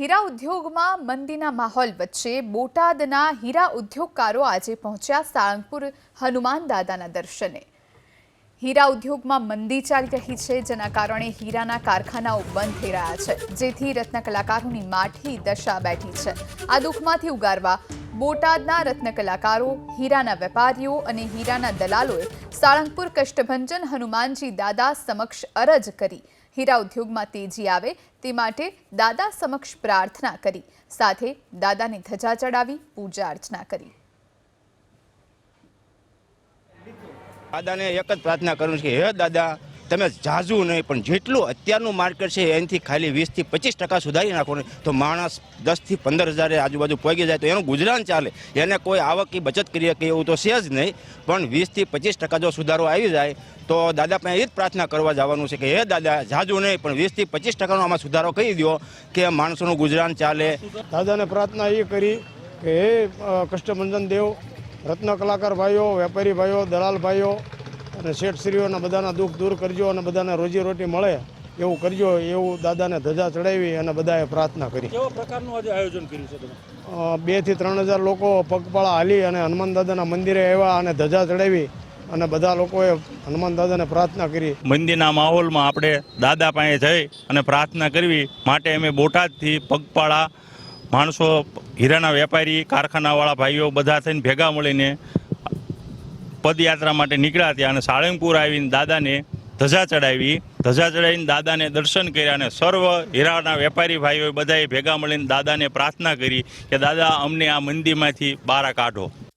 હીરા ઉદ્યોગમાં મંદીના માહોલ વચ્ચે બોટાદના હીરા ઉદ્યોગકારો આજે પહોંચ્યા સાળંગપુર હનુમાન દાદાના દર્શને. હીરા ઉદ્યોગમાં મંદી ચાલી રહી છે, જેના કારણે હીરાના કારખાનાઓ બંધ થઈ રહ્યા છે. જેથી રત્ન કલાકારોની માઠી દશા બેઠી છે. આ દુઃખમાંથી ઉગારવા બોટાદના રત્ન કલાકારો, હીરાના વેપારીઓ અને હીરાના દલાલોએ સાળંગપુર કષ્ટભંજન હનુમાનજી દાદા સમક્ષ અરજ કરી. હીરા ઉદ્યોગમાં તેજી આવે તે માટે દાદા સમક્ષ પ્રાર્થના કરી. સાથે દાદાને ધજા ચડાવી પૂજા અર્ચના કરી. દાદાને એક જ પ્રાર્થના કરું છું હે દાદા તમે ઝાઝું નહીં, પણ જેટલું અત્યારનું માર્કેટ છે, એનાથી ખાલી વીસથી પચીસ ટકા સુધારી નાખો ને તો માણસ દસથી પંદર હજારે આજુબાજુ પહોંચી જાય તો એનું ગુજરાન ચાલે. એને કોઈ આવક કે બચત કરી શકે એવું તો છે જ નહીં, પણ વીસથી પચીસ ટકા જો સુધારો આવી જાય, તો દાદા પાસે એ જ પ્રાર્થના કરવા જવાનું છે કે, હે દાદા, જાજુ નહીં, પણ વીસથી પચીસ ટકાનો આમાં સુધારો કરી દો કે માણસોનું ગુજરાન ચાલે. દાદાને પ્રાર્થના એ કરી કે, હે કષ્ટભંજન દેવ, રત્ન કલાકાર ભાઈઓ, વેપારી ભાઈઓ, દલાલ ભાઈઓ અને શેઠશ્રીઓના બધાના દુઃખ દૂર કરજો અને બધાને રોજીરોટી મળે એવું કરજો એવું દાદાને ધજા ચડાવી અને બધાએ પ્રાર્થના કરી. કેવા પ્રકારનું આજે આયોજન કર્યું છે તમે? બેથી ત્રણ હજાર લોકો પગપાળા હાલી અને હનુમાન દાદાના મંદિરે આવ્યા અને ધજા ચડાવી અને બધા લોકોએ હનુમાન દાદાને પ્રાર્થના કરી. મંદિરના માહોલમાં આપણે દાદા પાસે જઈ અને પ્રાર્થના કરવી માટે અમે બોટાદથી પગપાળા માણસો હીરાના વેપારી કારખાનાવાળા ભાઈઓ બધા થઈને ભેગા મળીને પદયાત્રા માટે નીકળ્યા ત્યાં અને સાળંગપુર આવીને દાદાને ધજા ચડાવી. ધજા ચડાવીને દાદાને દર્શન કર્યા અને સર્વ હીરાના વેપારી ભાઈઓ બધાએ ભેગા મળીને દાદાને પ્રાર્થના કરી કે દાદા અમને આ મંદિરમાંથી બારા કાઢો.